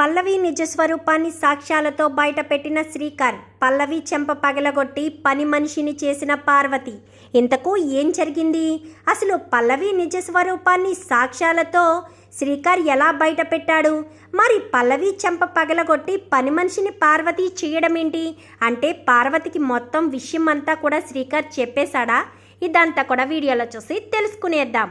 పల్లవి నిజ స్వరూపాన్ని సాక్ష్యాలతో బయటపెట్టిన శ్రీకర్ పల్లవి చెంప పగలగొట్టి పని మనిషిని చేసిన పార్వతి. ఇంతకు ఏం జరిగింది? అసలు పల్లవి నిజ స్వరూపాన్ని సాక్ష్యాలతో శ్రీకర్ ఎలా బయటపెట్టాడు? మరి పల్లవి చెంప పగలగొట్టి పని మనిషిని పార్వతి చేయడం ఏంటి అంటే పార్వతికి మొత్తం విషయం అంతా కూడా శ్రీకర్ చెప్పేశాడా? ఇదంతా కూడా వీడియోలో చూసి తెలుసుకునేద్దాం.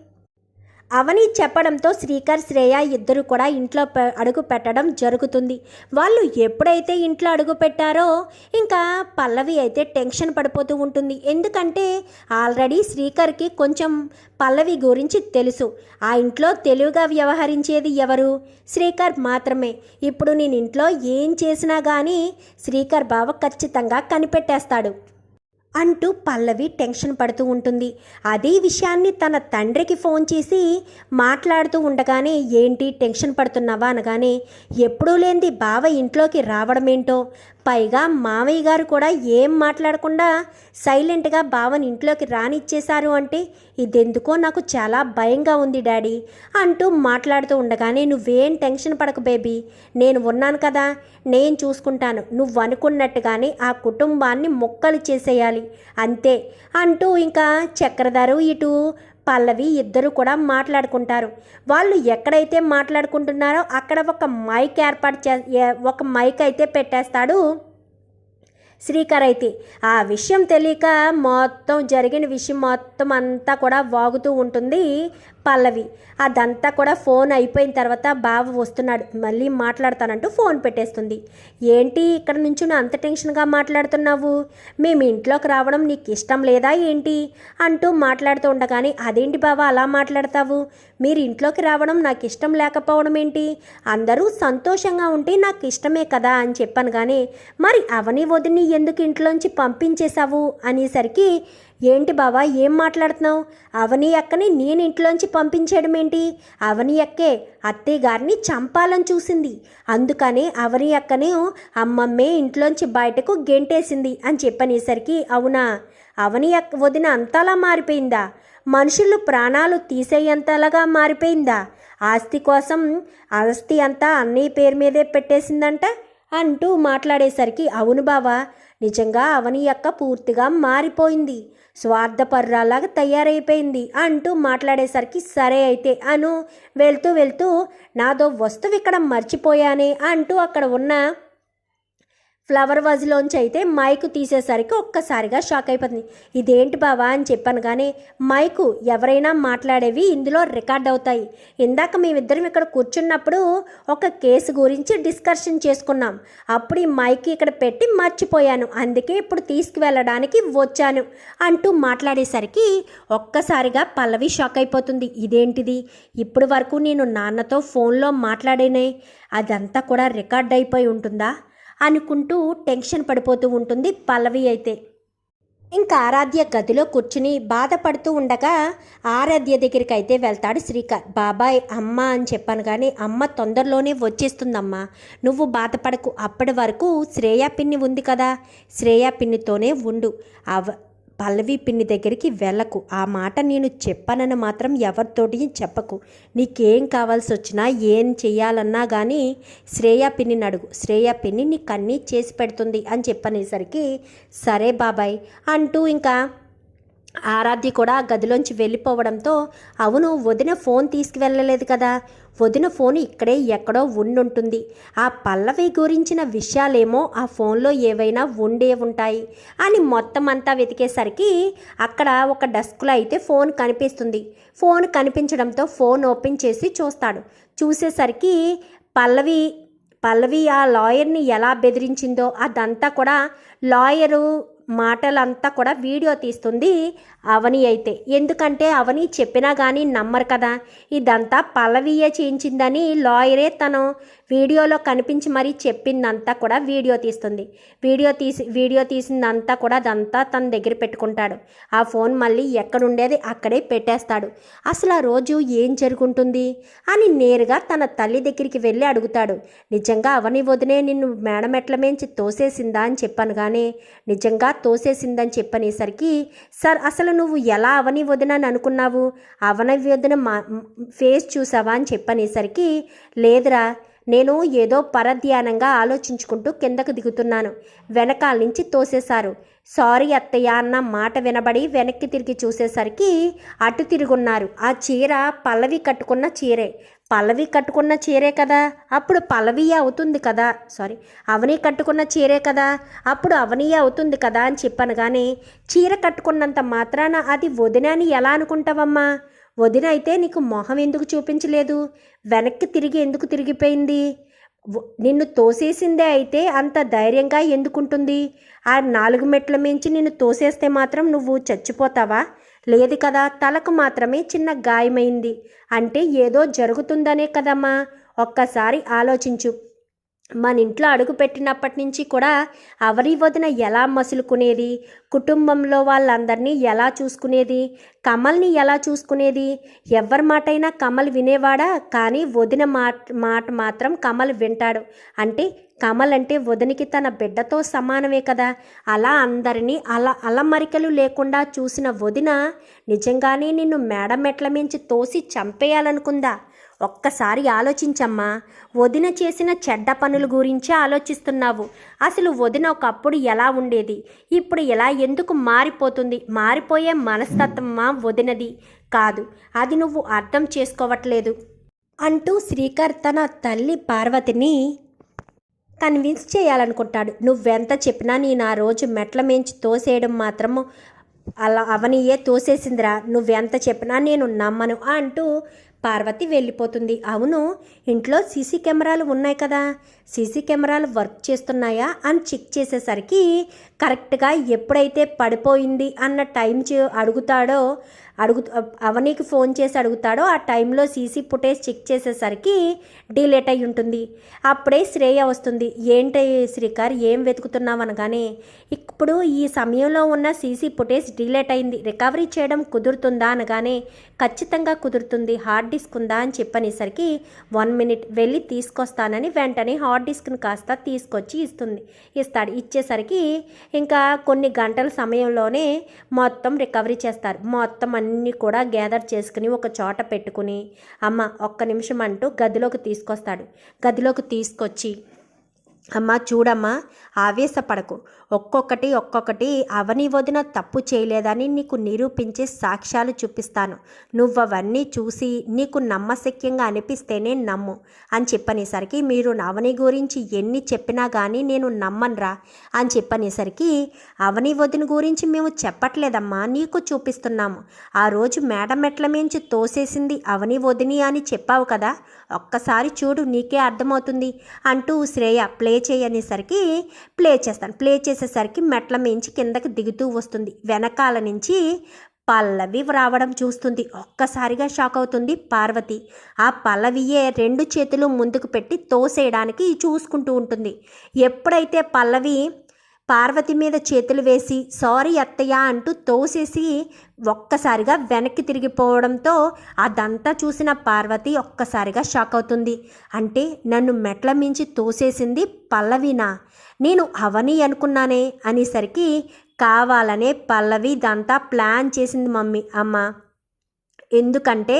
అవని చెప్పడంతో శ్రీకర్ శ్రేయ ఇద్దరు కూడా ఇంట్లో అడుగు పెట్టడం జరుగుతుంది. వాళ్ళు ఎప్పుడైతే ఇంట్లో అడుగు పెట్టారో ఇంకా పల్లవి అయితే టెన్షన్ పడిపోతూ ఉంటుంది. ఎందుకంటే ఆల్రెడీ శ్రీకర్కి కొంచెం పల్లవి గురించి తెలుసు. ఆ ఇంట్లో తెలివిగా వ్యవహరించేది ఎవరు? శ్రీకర్ మాత్రమే. ఇప్పుడు నేను ఇంట్లో ఏం చేసినా కానీ శ్రీకర్ బావ ఖచ్చితంగా కనిపెట్టేస్తాడు. అంటూ పల్లవి టెన్షన్ పడుతూ ఉంటుంది. అదే విషయాన్ని తన తండ్రికి ఫోన్ చేసి మాట్లాడుతూ ఉండగానే ఏంటి టెన్షన్ పడుతున్నావా? అనగానే ఎప్పుడూ లేనిది బావ ఇంట్లోకి రావడమేంటో? పైగా మామయ్య గారు కూడా ఏం మాట్లాడకుండా సైలెంట్గా బావని ఇంట్లోకి రానిచ్చేశారు అంటే ఇదెందుకో నాకు చాలా భయంగా ఉంది డాడీ అంటూ మాట్లాడుతూ ఉండగానే నువ్వేం టెన్షన్ పడకు బేబీ. నేను ఉన్నాను కదా నేను చూసుకుంటాను. నువ్వు అనుకున్నట్టుగానే ఆ కుటుంబాన్ని మొక్కలు చేసేయాలి. అంతే అంటూ ఇంకా చక్రధారు ఇటు పల్లవి ఇద్దరు కూడా మాట్లాడుకుంటారు. వాళ్ళు ఎక్కడైతే మాట్లాడుకుంటున్నారో అక్కడ ఒక మైక్ ఏర్పాటు చే ఒక మైక్ అయితే పెట్టేస్తాడు శ్రీకర్ అయితే. ఆ విషయం తెలియక మొత్తం జరిగిన విషయం మొత్తం అంతా కూడా వాగుతూ ఉంటుంది. పల్లవి. అదంతా కూడా ఫోన్ అయిపోయిన తర్వాత బావ వస్తున్నాడు. మళ్ళీ మాట్లాడతానంటూ ఫోన్ పెట్టేస్తుంది. ఏంటి ఇక్కడ నుంచి నువ్వు అంత టెన్షన్గా మాట్లాడుతున్నావు? మేము ఇంట్లోకి రావడం నీకు ఇష్టం లేదా ఏంటి? అంటూ మాట్లాడుతూ ఉండగానే అదేంటి బావ అలా మాట్లాడతావు? మీరు ఇంట్లోకి రావడం నాకు ఇష్టం లేకపోవడం ఏంటి? అందరూ సంతోషంగా ఉంటే నాకు ఇష్టమే కదా అని చెప్పాను కానీ మరి అవని వదిని ఎందుకు ఇంట్లోంచి పంపించేశావు? అనేసరికి ఏంటి బావా ఏం మాట్లాడుతున్నావు? అవని అక్కని నేను ఇంట్లోంచి పంపించేయడం ఏంటి? అవని అక్కే అత్తయ్య గారిని చంపాలని చూసింది. అందుకనే అవని అక్కని అమ్మమ్మే ఇంట్లోంచి బయటకు గెంటేసింది అని చెప్పనేసరికి అవునా? అవని అక్క వదిన అంతలా మారిపోయిందా? మనుషులు ప్రాణాలు తీసేయంతలాగా మారిపోయిందా? ఆస్తి కోసం ఆస్తి అంతా అన్నయ్య పేరు మీదే పెట్టేసిందంట అంటూ మాట్లాడేసరికి అవును బావా నిజంగా అవని యొక్క పూర్తిగా మారిపోయింది. స్వార్థపర్రాలాగా తయారైపోయింది అంటూ మాట్లాడేసరికి సరే అయితే అను వెళ్తూ వెళ్తూ నాదో వస్తువు ఇక్కడ మర్చిపోయానే అంటూ అక్కడ ఉన్న ఫ్లవర్ వాజ్లోంచి అయితే మైకు తీసేసరికి ఒక్కసారిగా షాక్ అయిపోతుంది. ఇదేంటి బావా అని చెప్పాను కానీ మైకు ఎవరైనా మాట్లాడేవి ఇందులో రికార్డ్ అవుతాయి. ఇందాక మేమిద్దరం ఇక్కడ కూర్చున్నప్పుడు ఒక కేసు గురించి డిస్కషన్ చేసుకున్నాం. అప్పుడు ఈ మైక్ ఇక్కడ పెట్టి మర్చిపోయాను. అందుకే ఇప్పుడు తీసుకువెళ్ళడానికి వచ్చాను అంటూ మాట్లాడేసరికి ఒక్కసారిగా పల్లవి షాక్ అయిపోతుంది. ఇదేంటిది? ఇప్పుడు వరకు నేను నాన్నతో ఫోన్లో మాట్లాడేనే అదంతా కూడా రికార్డ్ అయిపోయి ఉంటుందా? అనుకుంటూ టెన్షన్ పడిపోతూ ఉంటుంది పల్లవి అయితే. ఇంకా ఆరాధ్య గదిలో కూర్చుని బాధపడుతూ ఉండగా ఆరాధ్య దగ్గరికి అయితే వెళ్తాడు శ్రీకర్. బాబాయ్ అమ్మ అని చెప్పాను కానీ అమ్మ తొందరలోనే వచ్చేస్తుందమ్మా. నువ్వు బాధపడకు. అప్పటి వరకు శ్రేయా పిన్ని ఉంది కదా. శ్రేయా పిన్నితోనే ఉండు. అవ పల్లవి పిన్ని దగ్గరికి వెళ్ళకు. ఆ మాట నేను చెప్పానని మాత్రం ఎవరితోటి చెప్పకు. నీకేం కావాల్సి వచ్చినా ఏం చెయ్యాలన్నా కానీ శ్రేయా పిన్నిని అడుగు. శ్రేయా పిన్ని నీకు అన్నీ చేసి పెడుతుంది అని చెప్పనేసరికి సరే బాబాయ్ అంటూ ఇంకా ఆరాధ్య కూడా గదిలోంచి వెళ్ళిపోవడంతో అవును వదిన ఫోన్ తీసుకువెళ్ళలేదు కదా. వదిన ఫోన్ ఇక్కడే ఎక్కడో ఉండుంటుంది. ఆ పల్లవి గురించిన విషయాలేమో ఆ ఫోన్లో ఏవైనా ఉండే ఉంటాయి అని మొత్తం అంతా వెతికేసరికి అక్కడ ఒక డెస్క్లో అయితే ఫోన్ కనిపిస్తుంది. ఫోన్ కనిపించడంతో ఫోన్ ఓపెన్ చేసి చూస్తాడు. చూసేసరికి పల్లవి పల్లవి ఆ లాయర్ని ఎలా బెదిరించిందో అదంతా కూడా లాయరు మాటలంతా కూడా వీడియో తీస్తుంది అవని అయితే. ఎందుకంటే అవని చెప్పినా కానీ నమ్మరు కదా. ఇదంతా పల్లవియే చేయించిందని లాయరే తను వీడియోలో కనిపించి మరీ చెప్పిందంతా కూడా వీడియో తీస్తుంది. వీడియో తీసి వీడియో తీసిందంతా కూడా అదంతా తన దగ్గర పెట్టుకుంటాడు. ఆ ఫోన్ మళ్ళీ ఎక్కడుండేది అక్కడే పెట్టేస్తాడు. అసలు ఆ రోజు ఏం జరుగుంటుంది? అని నేరుగా తన తల్లి దగ్గరికి వెళ్ళి అడుగుతాడు. నిజంగా అవని వదినే నిన్ను మేడమెట్ల మేంచి తోసేసిందా అని చెప్పాను కానీ నిజంగా తోసేసిందని చెప్పనేసరికి సార్ అసలు నువ్వు ఎలా అవని వదినని అనుకున్నావు? అవని వదిన మా ఫేస్ చూసావా? అని చెప్పనేసరికి లేదురా. నేను ఏదో పరధ్యానంగా ఆలోచించుకుంటూ కిందకు దిగుతున్నాను. వెనకాల నుంచి తోసేశారు. సారీ అత్తయ్య అన్న మాట వినబడి వెనక్కి తిరిగి చూసేసరికి అటు తిరుగున్నారు. ఆ చీర పల్లవి కట్టుకున్న చీరే. పల్లవి కట్టుకున్న చీరే కదా? అప్పుడు పల్లవి అవుతుంది కదా? సారీ అవని కట్టుకున్న చీరే కదా? అప్పుడు అవనియే అవుతుంది కదా అని చెప్పాను కానీ చీర కట్టుకున్నంత మాత్రాన అది వదిన అని ఎలా అనుకుంటావమ్మా? వదిన అయితే నీకు మొహం ఎందుకు చూపించలేదు? వెనక్కి తిరిగి ఎందుకు తిరిగిపోయింది? నిన్ను తోసేసిందే అయితే అంత ధైర్యంగా ఎందుకుంటుంది? ఆ నాలుగు మెట్ల మించి నిన్ను తోసేస్తే మాత్రం నువ్వు చచ్చిపోతావా? లేదు కదా తలకు మాత్రమే చిన్న గాయమైంది. అంటే ఏదో జరుగుతుందనే కదమ్మా. ఒక్కసారి ఆలోచించు. మన ఇంట్లో అడుగు పెట్టినప్పటి నుంచి కూడా అవరి వదిన ఎలా మసులుకునేది? కుటుంబంలో వాళ్ళందరినీ ఎలా చూసుకునేది? కమల్ని ఎలా చూసుకునేది? ఎవరి మాటైనా కమల్ వినేవాడా? కానీ వదిన మాట మాట మాత్రం కమల్ వింటాడు. అంటే కమల్ అంటే వదినికి తన బిడ్డతో సమానమే కదా. అలా అందరినీ అలా అలమరికలు లేకుండా చూసిన వదిన నిజంగానే నిన్ను మేడ మెట్ల మించి తోసి చంపేయాలనుకుందా? ఒక్కసారి ఆలోచించమ్మా. వదిన చేసిన చెడ్డ పనుల గురించే ఆలోచిస్తున్నావు. అసలు వదిన ఒకప్పుడు ఎలా ఉండేది? ఇప్పుడు ఇలా ఎందుకు మారిపోతుంది? మారిపోయే మనస్తత్వమా వదినది? కాదు అది నువ్వు అర్థం చేసుకోవట్లేదు. అంటూ శ్రీకర్ తన తల్లి పార్వతిని కన్విన్స్ చేయాలనుకుంటాడు. నువ్వెంత చెప్పినా నేను ఆ రోజు మెట్ల మేంచి తోసేయడం మాత్రము అలా అవనియే తోసేసిందిరా. నువ్వెంత చెప్పినా నేను నమ్మను అంటూ పార్వతి వెళ్ళిపోతుంది. అవును ఇంట్లో సీసీ కెమెరాలు ఉన్నాయి కదా. సీసీ కెమెరాలు వర్క్ చేస్తున్నాయా అని చెక్ చేసేసరికి కరెక్ట్గా ఎప్పుడైతే పడిపోయింది అన్న టైం చే- అడుగుతాడో అడుగు అవనికి ఫోన్ చేసి అడుగుతాడో ఆ టైంలో సీసీ ఫుటేజ్ చెక్ చేసేసరికి డిలేట్ అయి ఉంటుంది. అప్పుడే శ్రేయ వస్తుంది. ఏంటి శ్రీకార్ ఏం వెతుకుతున్నావు? అనగానే ఇప్పుడు ఈ సమయంలో ఉన్న సీసీ ఫుటేజ్ డిలేట్ అయింది. రికవరీ చేయడం కుదురుతుందా? అనగానే ఖచ్చితంగా కుదురుతుంది. హార్డ్ డిస్క్ ఉందా అని చెప్పనేసరికి వన్ మినిట్ వెళ్ళి తీసుకొస్తానని వెంటనే హార్డ్ డిస్క్ని కాస్త తీసుకొచ్చి ఇస్తుంది. ఇస్తాడు. ఇచ్చేసరికి ఇంకా కొన్ని గంటల సమయంలోనే మొత్తం రికవరీ చేస్తారు. మొత్తం అన్నీ కూడా గ్యాదర్ చేసుకుని ఒక చోట పెట్టుకుని అమ్మ ఒక్క నిమిషం అంటూ గదిలోకి తీసుకొస్తాడు. గదిలోకి తీసుకొచ్చి అమ్మా చూడమ్మా ఆవేశపడకు. ఒక్కొక్కటి ఒక్కొక్కటి అవని వదిన తప్పు చేయలేదని నీకు నిరూపించే సాక్ష్యాలు చూపిస్తాను. నువ్వు అవన్నీ చూసి నీకు నమ్మశక్యంగా అనిపిస్తేనే నమ్ము అని చెప్పనేసరికి మీరు అవని గురించి ఎన్ని చెప్పినా కానీ నేను నమ్మనురా అని చెప్పనేసరికి అవని వదిన గురించి మేము చెప్పట్లేదమ్మా నీకు చూపిస్తున్నాము. ఆ రోజు మేడం మెట్ల మించి తోసేసింది అవని వదిని అని చెప్పావు కదా ఒక్కసారి చూడు నీకే అర్థమవుతుంది అంటూ శ్రేయ ప్లే ప్లే చేయనేసరికి ప్లే చేస్తాను. ప్లే చేసేసరికి మెట్ల మించి కిందకి దిగుతూ వస్తుంది. వెనకాల నుంచి పల్లవి రావడం చూస్తుంది. ఒక్కసారిగా షాక్ అవుతుంది పార్వతి. ఆ పల్లవియే రెండు చేతులు ముందుకు పెట్టి తోసేయడానికి చూసుకుంటూ ఉంటుంది. ఎప్పుడైతే పల్లవి పార్వతి మీద చేతులు వేసి సారీ అత్తయ్య అంటూ తోసేసి ఒక్కసారిగా వెనక్కి తిరిగిపోవడంతో అదంతా చూసిన పార్వతి ఒక్కసారిగా షాక్ అవుతుంది. అంటే నన్ను మెట్ల మించి తోసేసింది పల్లవినా? నేను అవని అనుకున్నానే? అనేసరికి కావాలనే పల్లవి ఇదంతా ప్లాన్ చేసింది మమ్మీ అమ్మ. ఎందుకంటే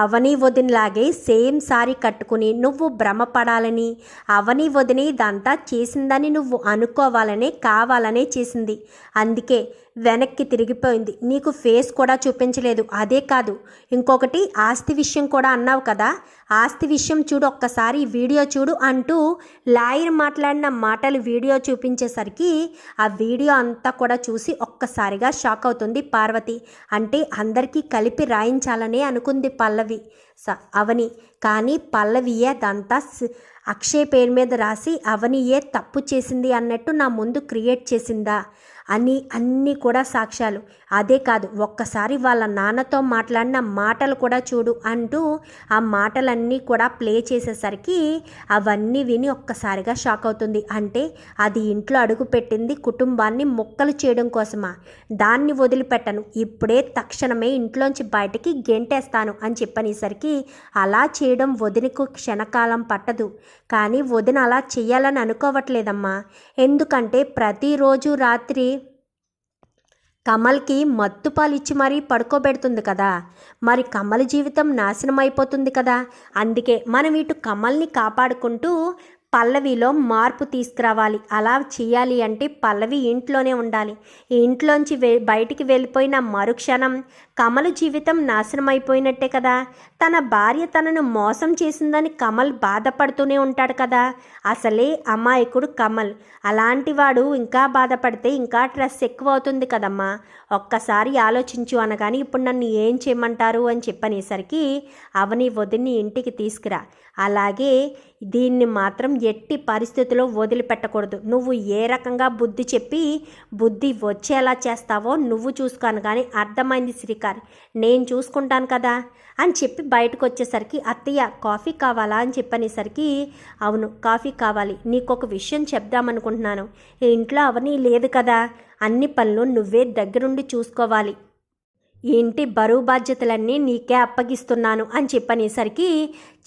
అవని వదినలాగే సేమ్ సారీ కట్టుకుని నువ్వు భ్రమపడాలని అవని వదిని ఇదంతా చేసిందని నువ్వు అనుకోవాలనే కావాలనే చేసింది. అందుకే వెనక్కి తిరిగిపోయింది. నీకు ఫేస్ కూడా చూపించలేదు. అదే కాదు ఇంకొకటి ఆస్తి విషయం కూడా అన్నావు కదా. ఆస్తి విషయం చూడు ఒక్కసారి వీడియో చూడు అంటూ లాయర్ మాట్లాడిన మాటలు వీడియో చూపించేసరికి ఆ వీడియో అంతా కూడా చూసి ఒక్కసారిగా షాక్ అవుతుంది పార్వతి. అంటే అందరికీ కలిపి రాయించాలనే అనుకుంది పల్లవి. స అవని. కానీ పల్లవియే అదంతా అక్షయ్ పేరు మీద రాసి అవనియే తప్పు చేసింది అన్నట్టు నా ముందు క్రియేట్ చేసిందా? అని అన్నీ కూడా సాక్ష్యాలు. అదే కాదు ఒక్కసారి వాళ్ళ నాన్నతో మాట్లాడిన మాటలు కూడా చూడు అంటూ ఆ మాటలన్నీ కూడా ప్లే చేసేసరికి అవన్నీ విని ఒక్కసారిగా షాక్ అవుతుంది. అంటే అది ఇంట్లో అడుగు పెట్టింది కుటుంబాన్ని మొక్కలు చేయడం కోసమా? దాన్ని వదిలిపెట్టను. ఇప్పుడే తక్షణమే ఇంట్లోంచి బయటికి గెంటేస్తాను అని చెప్పనేసరికి అలా చేయడం వదినకు క్షణకాలం పట్టదు. కానీ వదిన అలా చేయాలని అనుకోవట్లేదమ్మా. ఎందుకంటే ప్రతిరోజు రాత్రి కమల్కి మత్తుపాలు ఇచ్చి మరీ పడుకోబెడుతుంది కదా. మరి కమల్ జీవితం నాశనం అయిపోతుంది కదా. అందుకే మనం ఇటు కమల్ని కాపాడుకుంటూ పల్లవిలో మార్పు తీసుకురావాలి. అలా చేయాలి అంటే పల్లవి ఇంట్లోనే ఉండాలి. ఇంట్లోంచి వె బయటికి వెళ్ళిపోయిన మరుక్షణం కమల్ జీవితం నాశనం అయిపోయినట్టే కదా. తన భార్య తనను మోసం చేసిందని కమల్ బాధపడుతూనే ఉంటాడు కదా. అసలే అమాయకుడు కమల్. అలాంటి వాడు ఇంకా బాధపడితే ఇంకా స్ట్రెస్ ఎక్కువ అవుతుంది కదమ్మా. ఒక్కసారి ఆలోచించు అనగాని ఇప్పుడు నన్ను ఏం చేయమంటారు అని చెప్పనేసరికి అవని వదిన్ని ఇంటికి తీసుకురా. అలాగే దీన్ని మాత్రం ఎట్టి పరిస్థితుల్లో వదిలిపెట్టకూడదు. నువ్వు ఏ రకంగా బుద్ధి చెప్పి బుద్ధి వచ్చేలా చేస్తావో నువ్వు చూసుకోను కానీ అర్థమైంది శ్రీకార్ నేను చూసుకుంటాను కదా అని చెప్పి బయటకు వచ్చేసరికి అత్తయ్య కాఫీ కావాలా? అని చెప్పనేసరికి అవును కాఫీ కావాలి. నీకు ఒక విషయం చెప్దామనుకుంటున్నాను. ఇంట్లో అవని లేదు కదా. అన్ని పనులు నువ్వే దగ్గరుండి చూసుకోవాలి. ఇంటి బరువు బాధ్యతలన్నీ నీకే అప్పగిస్తున్నాను అని చెప్పనేసరికి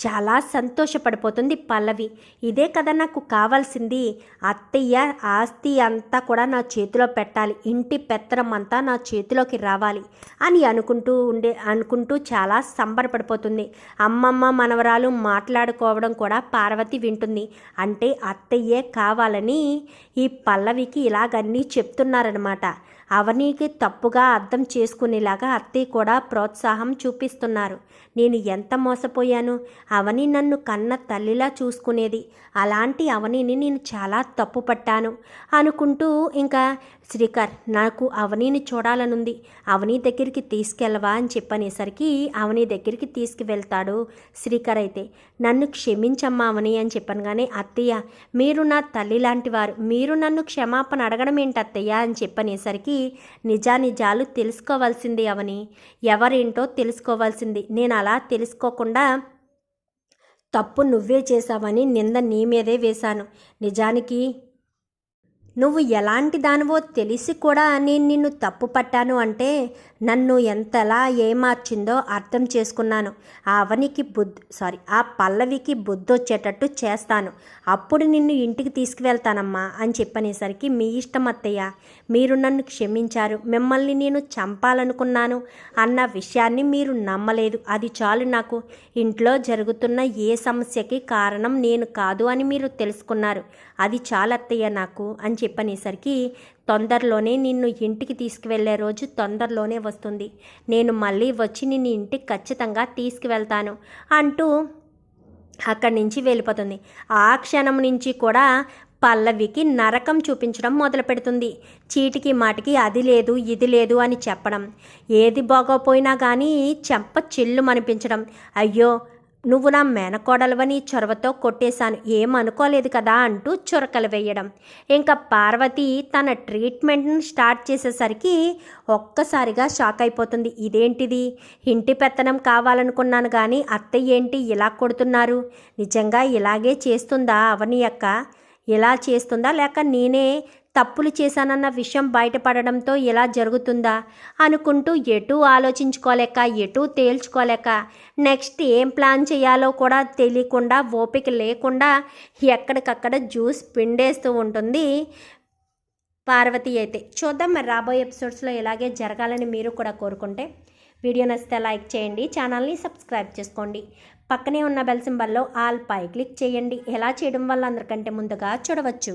చాలా సంతోషపడిపోతుంది పల్లవి. ఇదే కదా నాకు కావాల్సింది. అత్తయ్య ఆస్తి అంతా కూడా నా చేతిలో పెట్టాలి. ఇంటి పెత్తనం అంతా నా చేతిలోకి రావాలి అని అనుకుంటూ ఉండే అనుకుంటూ చాలా సంబరపడిపోతుంది. అమ్మమ్మ మనవరాలు మాట్లాడుకోవడం కూడా పార్వతి వింటుంది. అంటే అత్తయ్యే కావాలని ఈ పల్లవికి ఇలాగన్నీ చెప్తున్నారనమాట అవనీకి తప్పుగా అర్థం చేసుకునేలాగా అత్తయ్య కూడా ప్రోత్సాహం చూపిస్తున్నారు. నేను ఎంత మోసపోయాను? అవని నన్ను కన్న తల్లిలా చూసుకునేది. అలాంటి అవనిని నేను చాలా తప్పు పట్టాను అనుకుంటూ ఇంకా శ్రీకర్ నాకు అవనీని చూడాలనుంది. అవని దగ్గరికి తీసుకెళ్ళవా అని చెప్పనేసరికి అవని దగ్గరికి తీసుకువెళ్తాడు శ్రీకర్ అయితే నన్ను క్షమించమ్మా అవని అని చెప్పనగానే అత్తయ్య మీరు నా తల్లి లాంటి వారు. మీరు నన్ను క్షమాపణ అడగడం ఏంటి అత్తయ్య అని చెప్పనేసరికి నిజానిజాలు తెలుసుకోవాల్సింది అవని. ఎవరేంటో తెలుసుకోవాల్సింది. నేను అలా తెలుసుకోకుండా తప్పు నువ్వే చేశావని నింద నీ మీదే వేశాను. నిజానికి నువ్వు ఎలాంటి దానివో తెలిసి కూడా నేను నిన్ను తప్పు పట్టాను అంటే నన్ను ఎంతలా ఏమార్చిందో అర్థం చేసుకున్నాను. ఆ అవనికి బుద్ధి సారీ ఆ పల్లవికి బుద్ధి వచ్చేటట్టు చేస్తాను. అప్పుడు నిన్ను ఇంటికి తీసుకువెళ్తానమ్మా అని చెప్పనేసరికి మీ ఇష్టం అత్తయ్య మీరు నన్ను క్షమించారు మిమ్మల్ని నేను చంపాలనుకున్నాను అన్న విషయాన్ని మీరు నమ్మలేదు. అది చాలు నాకు. ఇంట్లో జరుగుతున్న ఏ సమస్యకి కారణం నేను కాదు అని మీరు తెలుసుకున్నారు. అది చాలు అత్తయ్య నాకు అని చెప్పనేసరికి తొందరలోనే నిన్ను ఇంటికి తీసుకువెళ్ళే రోజు తొందరలోనే వస్తుంది. నేను మళ్ళీ వచ్చి నిన్ను ఇంటికి ఖచ్చితంగా తీసుకువెళ్తాను అంటూ అక్కడి నుంచి వెళ్ళిపోతుంది. ఆ క్షణం నుంచి కూడా పల్లవికి నరకం చూపించడం మొదలు పెడుతుంది చీటికి మాటికి అది లేదు ఇది లేదు అని చెప్పడం. ఏది బాగోపోయినా కానీ చెంప చిల్లు అనిపించడం అయ్యో నువ్వు నా మేనకోడలవని చొరవతో కొట్టేశాను. ఏమనుకోలేదు కదా అంటూ చురకలు వేయడం. ఇంకా పార్వతి తన ట్రీట్మెంట్ని స్టార్ట్ చేసేసరికి ఒక్కసారిగా షాక్ అయిపోతుంది. ఇదేంటిది? ఇంటి పెత్తనం కావాలనుకున్నాను కానీ అత్తయ్య ఏంటి ఇలా కొడుతున్నారు? నిజంగా ఇలాగే చేస్తుందా అవని అక్క? ఇలా చేస్తుందా లేక నేనే తప్పులు చేశానన్న విషయం బయటపడడంతో ఇలా జరుగుతుందా? అనుకుంటూ ఎటూ ఆలోచించుకోలేక ఎటూ తేల్చుకోలేక నెక్స్ట్ ఏం ప్లాన్ చేయాలో కూడా తెలియకుండా ఓపిక లేకుండా ఎక్కడికక్కడ జ్యూస్ పిండేస్తూ ఉంటుంది పార్వతి అయితే. చూద్దాం మరి రాబోయే ఎపిసోడ్స్లో ఇలాగే జరగాలని మీరు కూడా కోరుకుంటే. వీడియో నచ్చితే లైక్ చేయండి ఛానల్ని సబ్స్క్రైబ్ చేసుకోండి. పక్కనే ఉన్న బెల్ సింబల్లో ఆల్ పై క్లిక్ చేయండి. ఎలా చేయడం వల్ల అందరికంటే ముందుగా చూడవచ్చు.